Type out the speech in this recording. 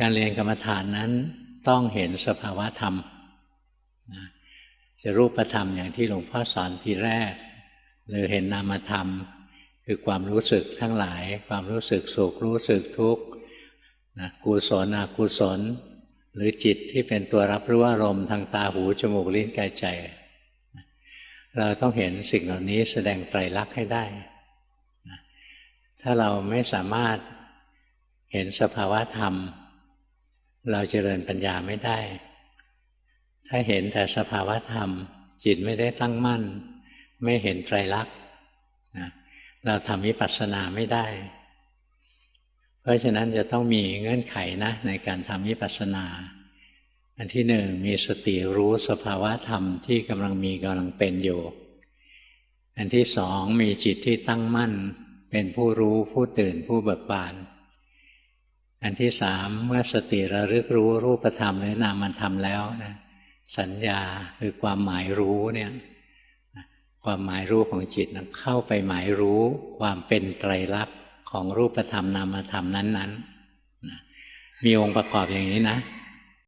การเรียนกรรมฐานนั้นต้องเห็นสภาวะธรรมนะจะรูปธรรมอย่างที่หลวงพ่อสอนทีแรก หรือเห็นนามธรรม คือความรู้สึกทั้งหลาย ความรู้สึกสุขรู้สึกทุกข์นะกุศลอกุศล หรือจิตที่เป็นตัวรับรู้อารมณ์ทางตาหูจมูกลิ้นกายใจ เราต้องเห็นสิ่งเหล่านี้แสดงไตรลักษณ์ให้ได้ ถ้าเราไม่สามารถเห็นสภาวะธรรม เราเจริญปัญญาไม่ได้ ถ้าเห็นแต่สภาวะธรรม จิตไม่ได้ตั้งมั่น ไม่เห็นไตรลักษณ์นะเราทำวิปัสสนาไม่ได้ เพราะฉะนั้นจะต้องมีเงื่อนไขนะในการทำวิปัสสนา อันที่หนึ่งมีสติรู้สภาวะธรรมที่กำลังมีกำลังเป็นอยู่ อันที่สองมีจิตที่ตั้งมั่น เป็นผู้รู้ผู้ตื่นผู้เบิกบาน อันที่สามเมื่อสติระลึกรู้รูปธรรมหรือนามธรรมแล้วนะสัญญาคือความหมายรู้เนี่ยความหมายรู้ของจิตนะเข้าไปหมายรู้ความเป็นไตรลักษณ์ของรูปธรรมนามธรรมนั้นๆนะมีองค์ประกอบอย่างนี้นะ